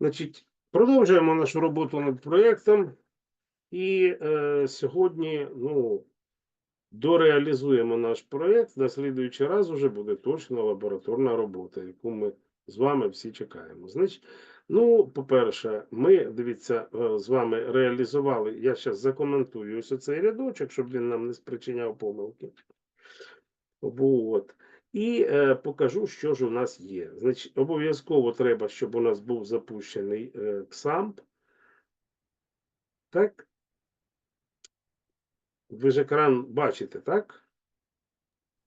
Значить, продовжуємо нашу роботу над проєктом. І е, сьогодні ну, дореалізуємо наш проєкт. На слідуючий раз вже буде точно лабораторна робота, яку ми з вами всі чекаємо. Значить, ну, по-перше, ми дивіться, е, з вами реалізували. Я зараз закоментую ось цей рядочок, щоб він нам не спричиняв помилки. Вот. І е, покажу, що ж у нас є. Значить, обов'язково треба, щоб у нас був запущений е, XAMPP. Так? Ви ж екран бачите, так?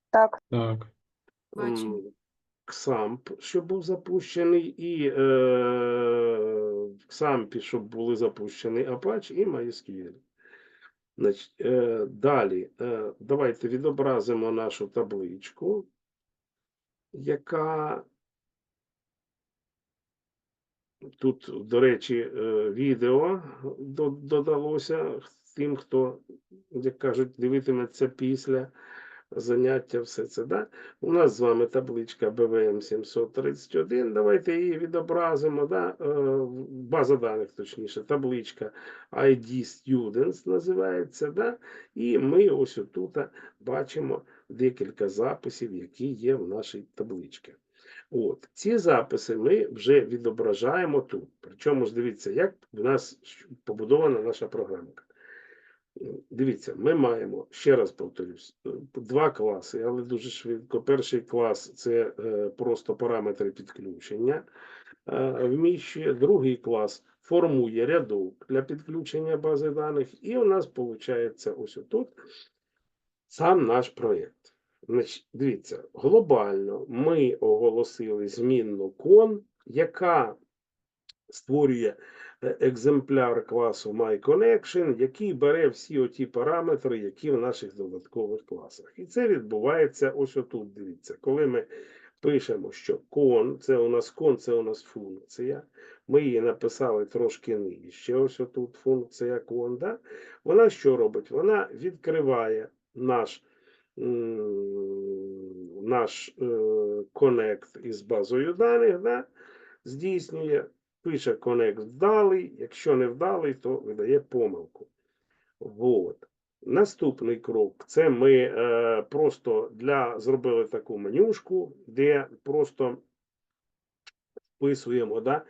Так, Так. Бачимо. XAMPP, щоб був запущений, і е, в XAMPP, щоб були запущені Apache і MySQL. Значить, е, далі, е, давайте відобразимо нашу табличку, яка тут, до речі, е, відео додалося тим, хто, як кажуть, дивитиметься після заняття, все це. Да? У нас з вами табличка БВМ 731. Давайте її відобразимо. Да? Е, База даних, точніше, табличка ID Students називається. Да? І ми ось отут бачимо декілька записів, які є в нашій табличці. От ці записи ми вже відображаємо тут. Причому ж дивіться, як в нас побудована наша програмка. Дивіться, ми маємо, ще раз повторюсь, два класи, але дуже швидко. Перший клас це е, просто параметри підключення, е, вміщує. Другий клас формує рядок для підключення бази даних. І у нас виходить ось отут сам наш проєкт. Дивіться, глобально ми оголосили змінну кон, яка створює е, екземпляр класу MyConnection, який бере всі оті параметри, які в наших додаткових класах. І це відбувається ось отут. Дивіться, коли ми пишемо, що кон, це у нас кон, це у нас функція. Ми її написали трошки нижче. Ось отут функція кон. Да? Вона що робить? Вона відкриває наш наш е, коннект із базою даних, да, здійснює, пише коннект вдалий, якщо не вдалий, то видає помилку. Вот. Наступний крок це ми е, просто для зробили таку менюшку, де просто вписуємо, да,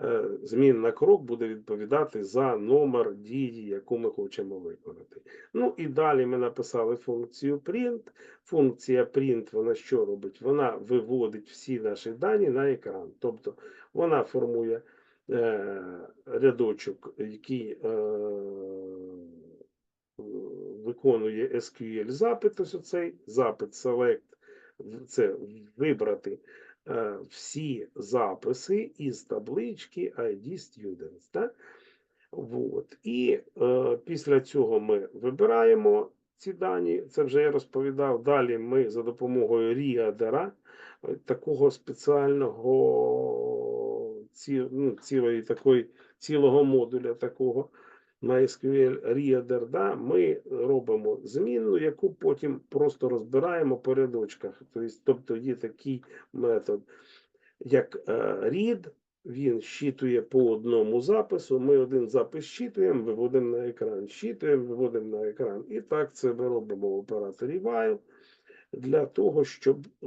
е, змінна крок буде відповідати за номер дії, яку ми хочемо виконати. Ну і далі ми написали функцію print. Функція print, вона що робить? Вона виводить всі наші дані на екран. Тобто вона формує е, рядочок, який е, виконує SQL запит, ось оцей запит select, це вибрати всі записи із таблички ID Students. Да? Вот. І е, після цього ми вибираємо ці дані. Це вже я розповідав. Далі ми за допомогою ріадера, е, такого спеціального ці, ну, цілої такої, цілого модуля такого MySQL Reader, да, ми робимо змінну, яку потім просто розбираємо по рядочках. Тобто, тобто є такий метод, як е, read, він щитує по одному запису. Ми один запис щитуємо, виводимо на екран, щитуємо, виводимо на екран. І так це ми робимо в операторі while для того, щоб е,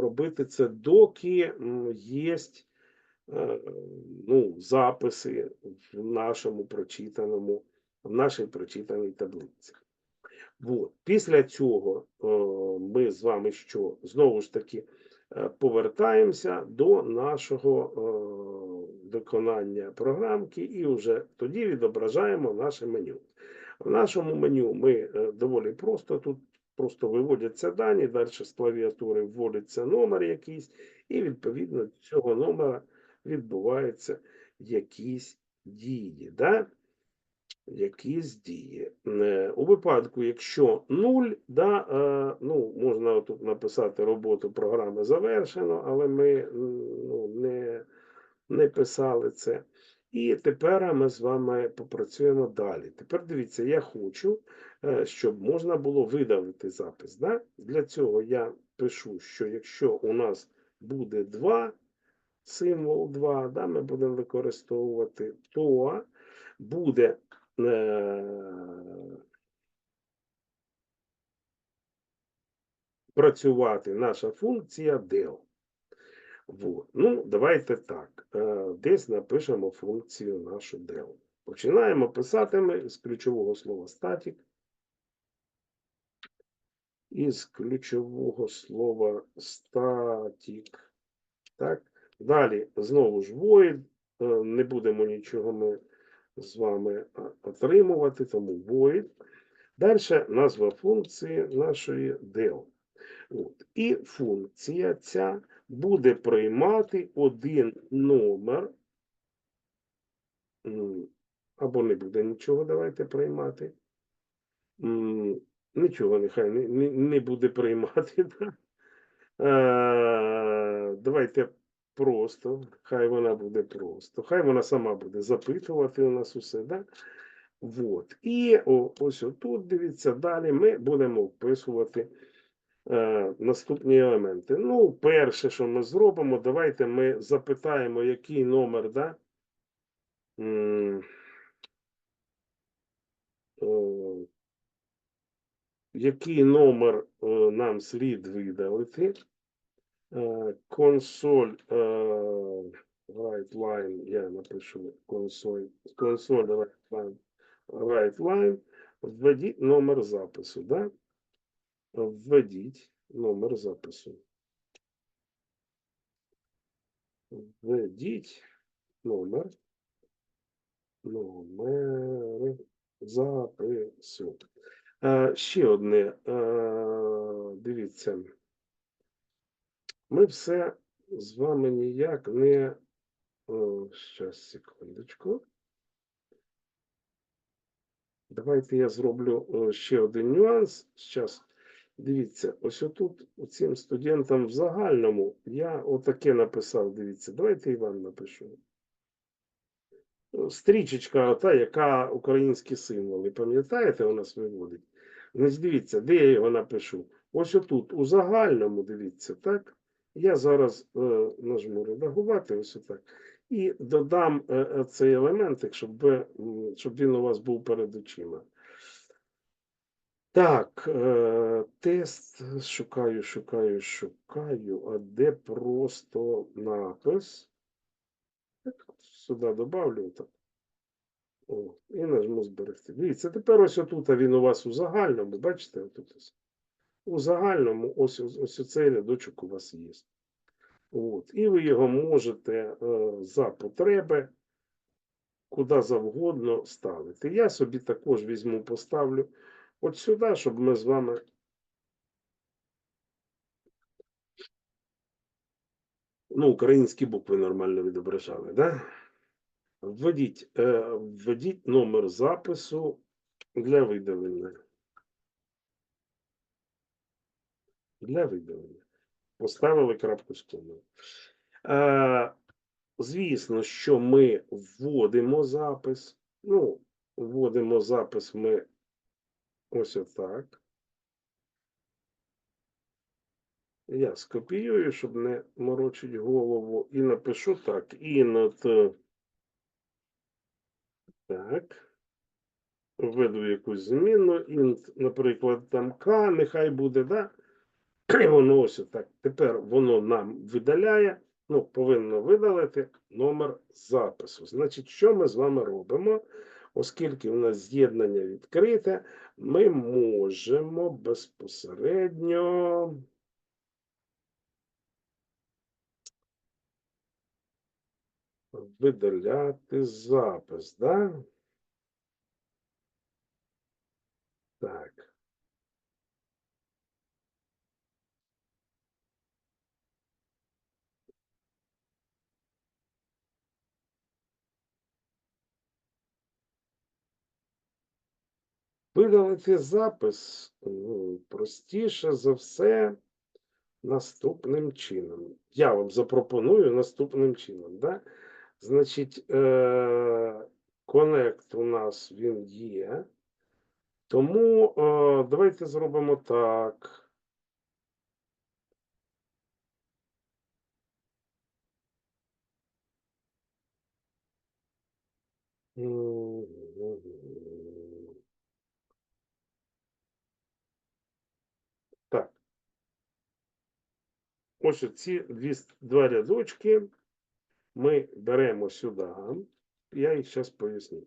робити це, доки є ну, записи в нашому прочитаному, в нашій прочитаній таблиці. Вот. Після цього е, ми з вами що? Знову ж таки е, повертаємося до нашого е, виконання програмки і вже тоді відображаємо наше меню. В нашому меню ми е, доволі просто тут просто виводяться дані, далі з клавіатури вводиться номер якийсь, і відповідно цього номера відбуваються якісь дії. Да? Якісь дії. Е, У випадку, якщо 0, да, е, ну, можна тут написати роботу програми завершено, але ми ну, не, не писали це. І тепер ми з вами попрацюємо далі. Тепер дивіться, я хочу, е, щоб можна було видалити запис. Да? Для цього я пишу, що якщо у нас буде 2, символ 2, да, ми будемо використовувати, то буде е, працювати наша функція del. Вот. Ну, давайте так. е, Десь напишемо функцію нашу del. Починаємо писати ми з ключового слова static. Із ключового слова static. Так. Далі знову ж void. е, Не будемо нічого ми з вами отримувати, тому void. Далі назва функції нашої del. От. І функція ця буде приймати один номер. Або не буде нічого, давайте приймати. Нічого нехай не, не, не буде приймати. Да? Е, давайте просто, хай вона буде просто. Хай вона сама буде запитувати у нас усе. Да? Вот. І о, ось отут, дивіться, далі ми будемо вписувати е, наступні елементи. Ну, перше, що ми зробимо, давайте ми запитаємо, який номер, да? Е, який номер е, нам слід видалити. Е, Консоль е, right line, я напишу консоль, консоль right line, right line, введіть номер запису, да? Введіть номер запису. Введіть номер, номер запису. Е, ще одне, е, дивіться. Ми все з вами ніяк не. Щас, секундочку. Давайте я зроблю ще один нюанс. Щас. Дивіться, ось отут цим студентам в загальному я отаке написав. Дивіться, давайте і вам напишу. Стрічечка, та, яка українські символи, пам'ятаєте, у нас виводить. Значить, дивіться, де я його напишу? Ось отут, у загальному, дивіться, так? Я зараз е, нажму редагувати, ось отак. І додам е, е, цей елементик, щоб, щоб він у вас був перед очима. Так, е, тест шукаю, шукаю, шукаю, а де просто напис. Так, сюди добавлю так. О, і нажму зберегти. Дивіться, тепер ось отут він у вас у загальному, бачите, отут ось. У загальному ось, ось, цей рядочок у вас є. От. І ви його можете е, за потреби куди завгодно ставити. Я собі також візьму, поставлю от сюди, щоб ми з вами. Ну, українські букви нормально відображали, да? Введіть, е, введіть номер запису для видалення. Для видалення. Поставили крапку з комою. Е, звісно, що ми вводимо запис. Ну, вводимо запис ми ось отак. Я скопіюю, щоб не морочить голову, і напишу так. Інот. Так. Введу якусь зміну. Int, наприклад, там К, нехай буде, да? Воно ось так. Тепер воно нам видаляє, ну, повинно видалити номер запису. Значить, що ми з вами робимо? Оскільки у нас з'єднання відкрите, ми можемо безпосередньо. Видаляти запис, да? Так. Видалити запис ну, простіше за все наступним чином. Я вам запропоную наступним чином. Да? Значить, е, конект у нас він є. Тому е, давайте зробимо так. Ну... Ось ці дві, два рядочки ми беремо сюди. Я їх зараз поясню.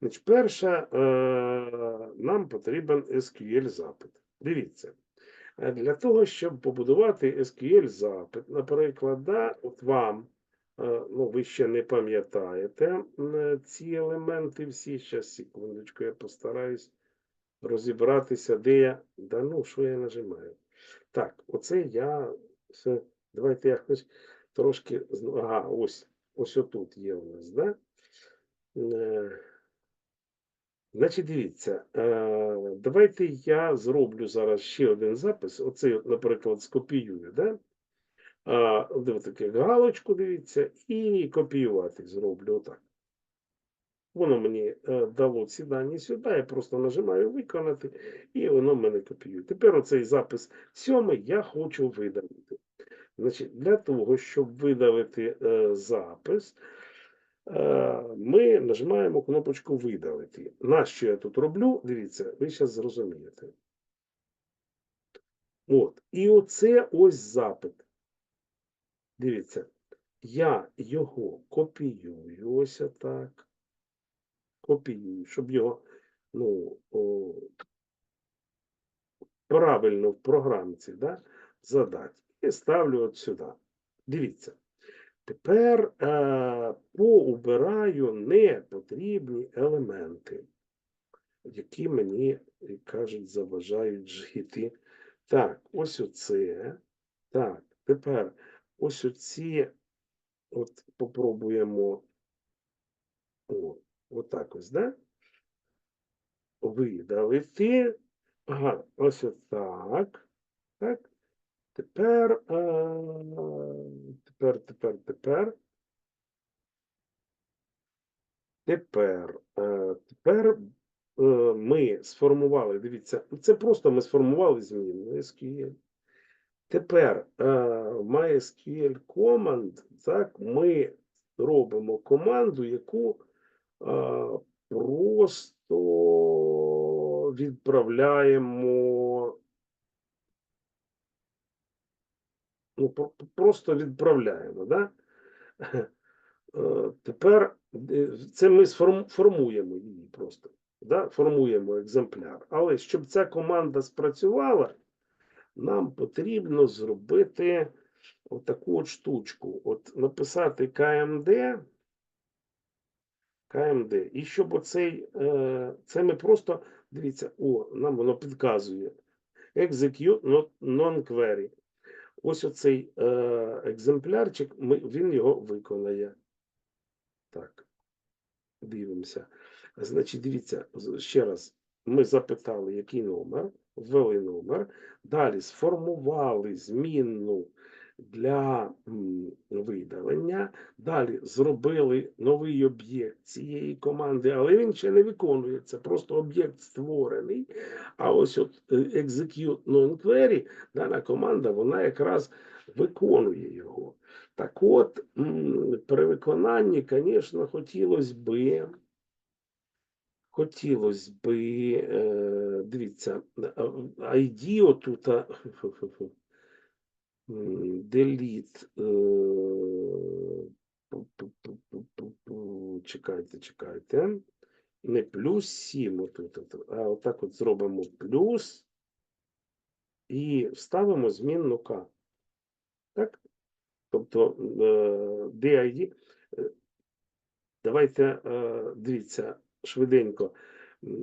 Значить, перша, е, нам потрібен SQL запит. Дивіться. Е, Для того, щоб побудувати SQL запит, наприклад, да, от вам, е, ну, ви ще не пам'ятаєте ці елементи всі. Зараз, секундочку, я постараюсь розібратися, де я. Да ну, що я нажимаю? Так, оце я. Все, давайте якось трошки. Ага, ось, ось отут є у нас, да? Е, Значить, дивіться, е, давайте я зроблю зараз ще один запис. Оцей, наприклад, скопіюю, да? Дивіться, галочку, дивіться, і копіювати зроблю отак. Воно мені е, дало ці дані сюди, я просто нажимаю виконати, і воно мене копіює. Тепер оцей запис сьомий я хочу видалити. Значить, для того, щоб видалити е, запис, е, ми нажимаємо кнопочку видалити. На що я тут роблю? Дивіться, ви зараз зрозумієте. От. І оце ось запит. Дивіться, я його копіюю ось отак. Копіюю, щоб його ну, о, правильно в програмці да, задати. І ставлю от сюди. Дивіться. Тепер е, поубираю непотрібні елементи, які мені, як кажуть, заважають жити. Так, ось оце. Так, тепер ось оці, от попробуємо. О, отак ось, да? Видалити. Ага, ось отак. Так. Тепер, е, тепер, тепер, тепер. Тепер, е, тепер е, ми сформували, дивіться, це просто ми сформували зміну SQL. Тепер е, в MySQL Command, так, ми робимо команду, яку просто відправляємо. Ну, просто відправляємо, да? Е, Тепер е, це ми формуємо її просто. Да? Формуємо екземпляр. Але щоб ця команда спрацювала, нам потрібно зробити отаку от штучку. От написати KMD. КМД. І щоб оцей, е, це ми просто, дивіться, о, нам воно підказує. Execute non-query. Ось оцей е, екземплярчик, ми, він його виконає. Так, дивимося. Значить, дивіться, ще раз. Ми запитали, який номер, ввели номер, далі сформували змінну для видалення, далі зробили новий об'єкт цієї команди, але він ще не виконується, просто об'єкт створений. А ось от е, execute non-query, дана команда, вона якраз виконує його. Так от, при виконанні, звісно, хотілося би, хотілося би, е, дивіться, е, ID отут, м, delete, е, чекайте, чекайте, не плюс 7 отут, а отак от зробимо плюс і вставимо змінну К. Так? Тобто е, DID, е, давайте е, дивіться швиденько.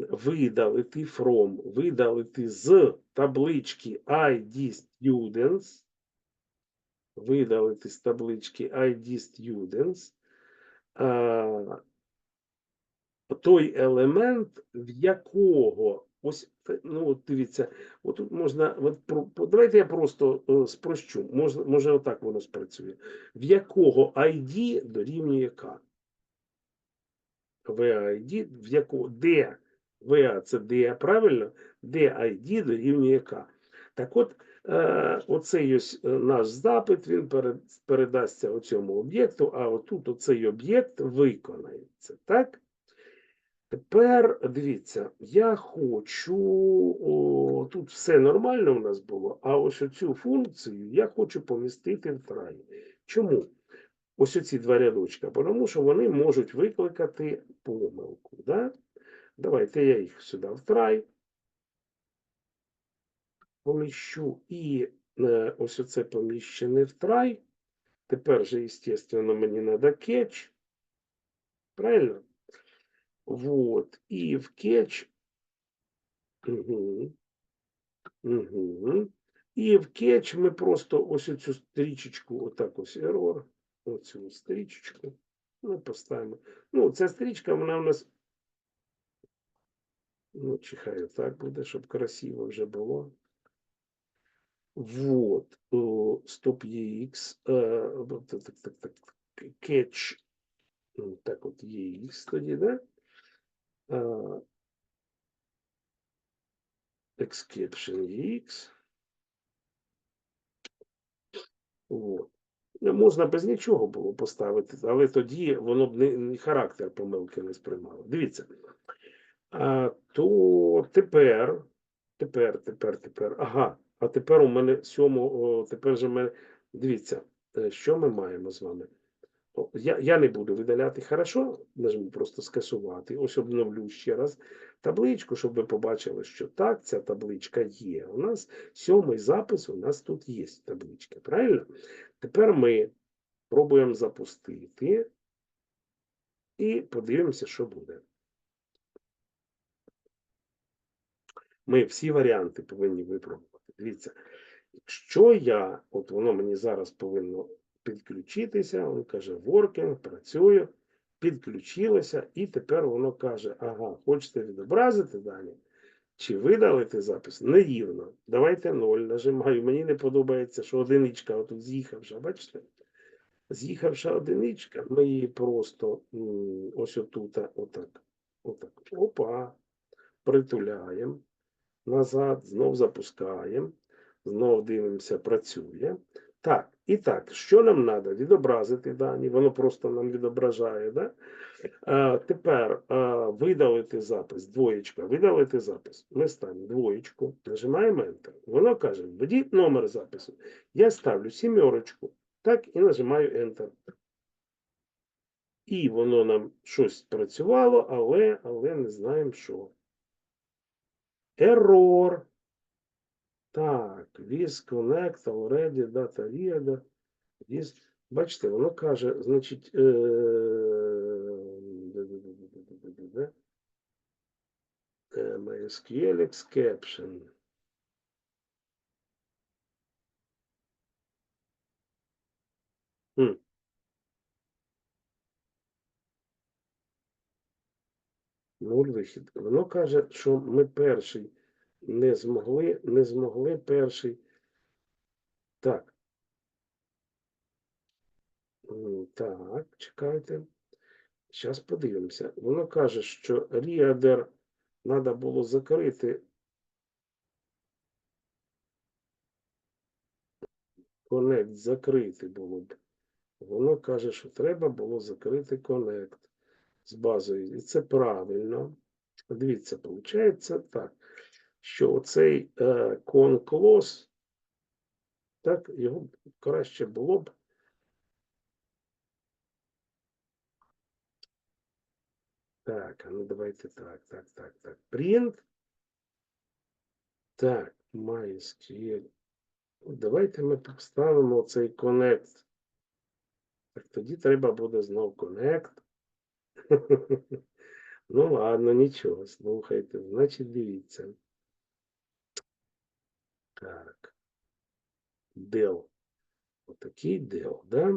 Видалити from, видалити з таблички ID Students, видалити з таблички ID Students е, той елемент, в якого ось ну от дивіться, от можна, от про, давайте я просто е, спрощу, можна, може отак воно спрацює. В якого ID дорівнює К. VID, в якого де VA це де, правильно? Де ID дорівнює К. Так от, оцей ось е, наш запит, він передасться оцьому об'єкту, а отут оцей об'єкт виконається. Так? Тепер дивіться, я хочу, о, тут все нормально у нас було, а ось цю функцію я хочу помістити в трай. Чому? Ось оці два рядочка, тому що вони можуть викликати помилку. Да? Давайте я їх сюди в трай поміщу і е, ось оце поміщене в трай. Тепер же, естественно, мені треба кетч. Правильно? Вот. І в кетч. Угу. Угу. І в кетч ми просто ось цю стрічечку, отак ось error, оцю стрічечку. Ми поставимо. Ну, ця стрічка, вона у нас. Ну, чихаю так буде, щоб красиво вже було. Вот. О, Стоп е, Так, так, так, так. Catch. Ну, Так от EX тоді, да? Е, Exception EX. Ну, Можна без нічого було поставити, але тоді воно б не, не характер помилки не сприймало. Дивіться. А, то тепер, тепер, тепер, тепер. Ага, а тепер у мене сьому, тепер же мене. Дивіться, е, що ми маємо з вами? Я, я не буду видаляти хорошо, нажму просто скасувати. Ось обновлю ще раз табличку, щоб ви побачили, що так, ця табличка є. У нас сьомий запис, у нас тут є табличка, правильно? Тепер ми пробуємо запустити і подивимося, що буде. Ми всі варіанти повинні випробувати. Дивіться, якщо я, от воно мені зараз повинно підключитися, він каже, working, працює, підключилося, і тепер воно каже, ага, хочете відобразити дані, чи видалити запис? Нерівно. Давайте 0 нажимаю. Мені не подобається, що одиничка отут з'їхавша, бачите? З'їхавша одиничка, ми її просто ось отут, отак, отак, опа, притуляємо назад, знов запускаємо, знов дивимося, працює. Так, і так, що нам треба? Відобразити дані, воно просто нам відображає. Да? А, тепер а, видалити запис, двоєчка, видалити запис. Ми ставимо двоєчку, нажимаємо Enter. Воно каже, введіть номер запису. Я ставлю сімерочку, так, і нажимаю Enter. І воно нам щось працювало, але, але не знаємо що. Error. Так, this connect already data reader. This, бачите, воно каже, значить, е. Е, MySQL exception. Хм. Нуль. Воно каже, що ми перший не змогли, не змогли перший. Так. Так, чекайте. Зараз подивимося. Воно каже, що ріадер треба було закрити. Конект закрити було б. Воно каже, що треба було закрити конект з базою. І це правильно. Дивіться, виходить так, що оцей е, conClose, так, його краще було б Так, ну давайте так, так, так, так. Print. Так, MySQL. От Давайте ми поставимо цей connect. Так, тоді треба буде знов connect. Ну, ладно, нічого, слухайте. Значить, дивіться. Так. Dell. Отакий Dell, да?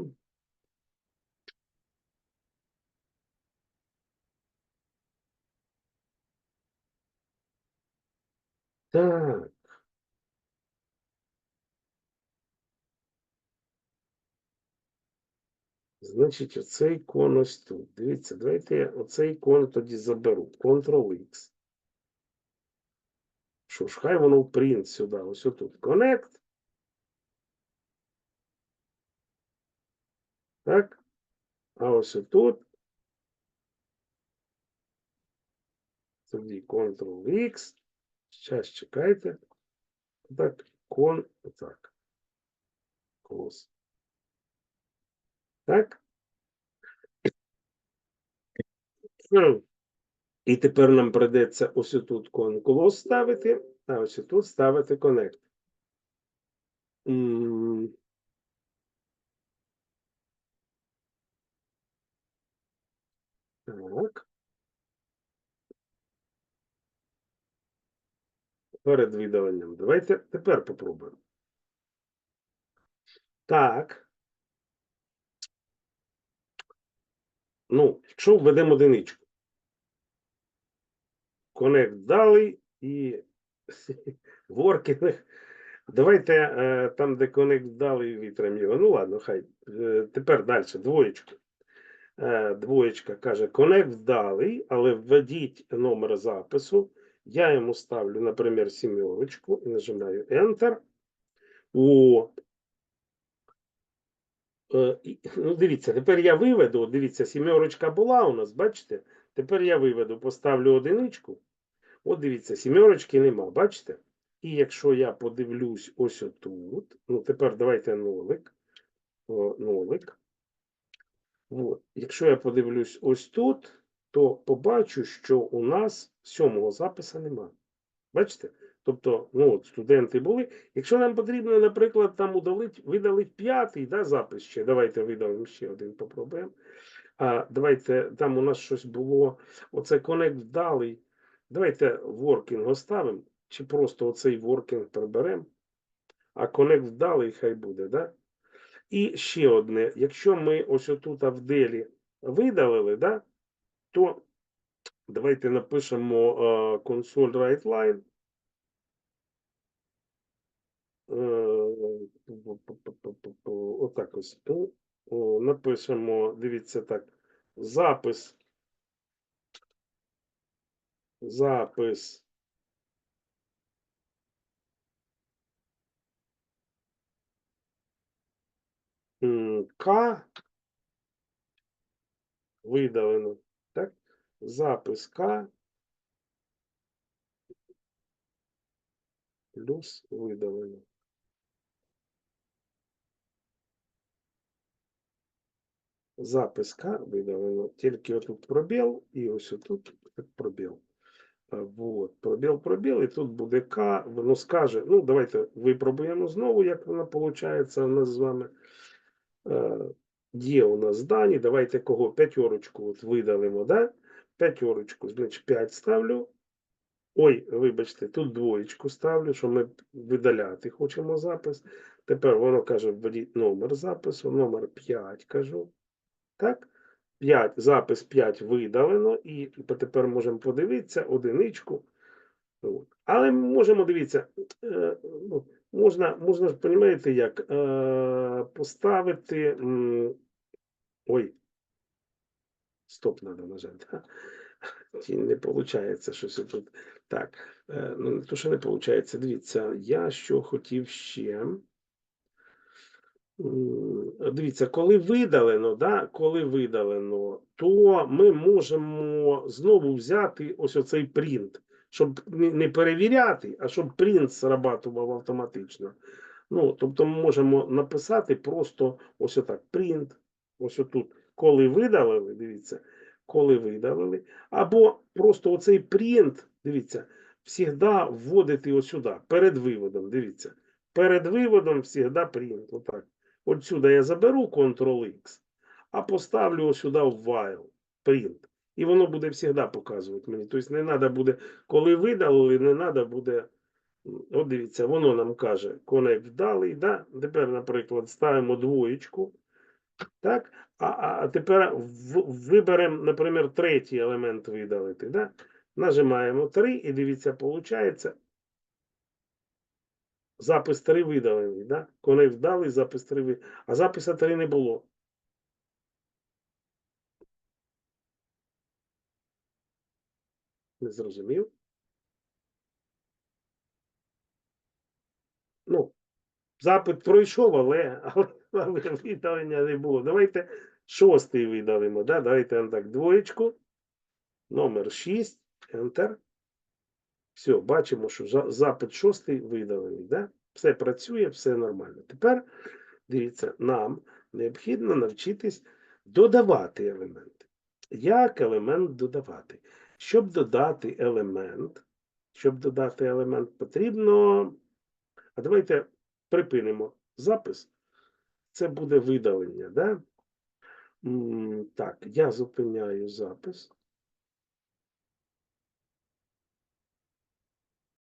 Так. Значить, оцей ікон ось тут. Дивіться, давайте я оцей ікон тоді заберу. Ctrl-X. Що ж, хай воно в принт сюди. Ось отут. Connect. Так. А ось отут. Тоді Ctrl-X. Зараз чекайте. Так, кон, так. Close. Так. І тепер нам придеться ось тут close ставити, а ось тут ставити connect. Так. Перед видаленням. Давайте тепер попробуємо. Так. Ну, якщо введемо одиничку. Connect дали і working. Давайте е, там, де Connect дали, вітрам його. Ну ладно, хай. Е, тепер далі, двоєчка. Е, двоєчка каже, Connect вдалий, але введіть номер запису. Я йому ставлю, наприклад, сімерочку і нажимаю Enter. О. Е, ну, дивіться, тепер я виведу. Дивіться, сімерочка була у нас, бачите? Тепер я виведу, поставлю одиничку. От дивіться, сімерочки нема, бачите? І якщо я подивлюсь ось отут, ну тепер давайте нолик. Нолик. От. Якщо я подивлюсь ось тут, то побачу, що у нас сьомого записа нема. Бачите? Тобто, ну от студенти були. Якщо нам потрібно, наприклад, там удалить, видалить п'ятий да, запис ще, давайте видалимо ще один, попробуємо. А давайте там у нас щось було. Оце Connect вдалий. Давайте working оставимо, чи просто оцей working приберемо. А Connect вдалий хай буде, да? І ще одне. Якщо ми ось отут в делі видалили, да, то давайте напишемо е, console write line. Е. Отак ось. Напишемо, дивіться так, запис. Запис. К видалено. Запис К плюс видалено. Запис К видалено. Тільки отут пробіл і ось отут пробіл. Вот, пробіл, пробіл, і тут буде К, воно скаже, ну, давайте випробуємо знову, як вона виходить у нас з вами. Е, Є у нас дані, давайте кого п'ятерочку от видалимо, да? П'ятерочку, значить 5 ставлю. Ой, вибачте, тут двоєчку ставлю, що ми видаляти хочемо запис. Тепер воно каже, введіть номер запису, номер 5 кажу. Так? 5, запис 5 видалено, і тепер можемо подивитися одиничку. От. Але можемо дивитися, е, ну, можна, можна ж, розумієте, як е, поставити. Ой, стоп, треба нажати. Ті, Не виходить щось тут. Так, е, ну то, що не виходить. Дивіться, я що хотів ще. Дивіться, коли видалено, да, коли видалено, то ми можемо знову взяти ось оцей принт, щоб не перевіряти, а щоб принт срабатував автоматично. Ну, тобто ми можемо написати просто ось отак принт, ось отут, коли видалили, дивіться, коли видалили, або просто оцей принт, дивіться, завжди вводити сюди, перед виводом, дивіться. Перед виводом завжди принт, отак. От я заберу Ctrl-X, а поставлю сюди в while, print. І воно буде завжди показувати мені. Тобто не треба буде, коли видалили, не треба буде. От дивіться, воно нам каже, connect вдалий, да? Тепер, наприклад, ставимо двоєчку. Так? А, а тепер виберемо, наприклад, третій елемент видалити. Да? Нажимаємо 3 і дивіться, виходить, запис 3 видалений. Да? Connect вдалий, запис 3 видалений. А записа 3 не було. Не зрозумів? Ну, запит пройшов, але, але, але не було. Давайте шостий видалимо. Да? Давайте так двоєчку. Номер 6. Enter. Все, бачимо, що запит шостий видалений. Да? Все працює, все нормально. Тепер дивіться, нам необхідно навчитись додавати елементи. Як елемент додавати? Щоб додати елемент, щоб додати елемент, потрібно. А давайте припинимо запис. Це буде видалення. Да? Так, я зупиняю запис.